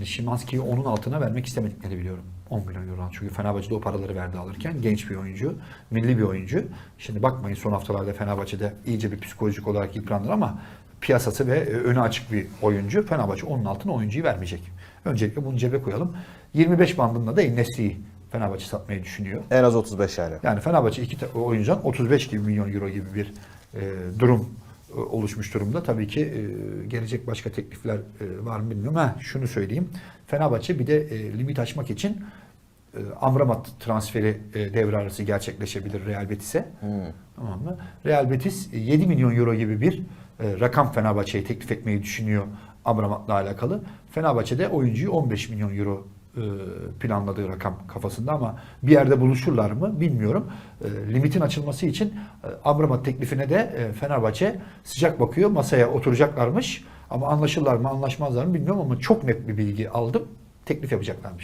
Şimdi Şimanski'yi onun altına vermek istemediklerini biliyorum. 10 milyon euro. Çünkü Fenerbahçe'de o paraları verdi alırken. Genç bir oyuncu, milli bir oyuncu. Şimdi bakmayın son haftalarda Fenerbahçe'de iyice bir psikolojik olarak yıprandı ama piyasası ve e, önü açık bir oyuncu. Fenerbahçe onun altına oyuncuyu vermeyecek. Öncelikle bunu cebe koyalım. 25 bandında da Ennesi'yi Fenerbahçe satmayı düşünüyor. En az 35 yani. Yani Fenerbahçe iki oyuncudan 35 gibi milyon euro gibi bir e, durum oluşmuş durumda. Tabii ki e, gelecek başka teklifler e, var mı bilmiyorum. Ha, şunu söyleyeyim. Fenerbahçe bir de e, limit açmak için e, Amrabat transferi e, devre arası gerçekleşebilir Real Betis'e. Tamam mı? Real Betis e, 7 milyon euro gibi bir e, rakam Fenerbahçe'ye teklif etmeyi düşünüyor Amrabat'la alakalı. Fenerbahçe de oyuncuyu 15 milyon euro e, planladığı rakam kafasında ama bir yerde buluşurlar mı bilmiyorum. E, Limitin açılması için e, Amrabat teklifine de e, Fenerbahçe sıcak bakıyor. Masaya oturacaklarmış ama anlaşırlar mı anlaşmazlar mı bilmiyorum ama çok net bir bilgi aldım. Teklif yapacaklarmış.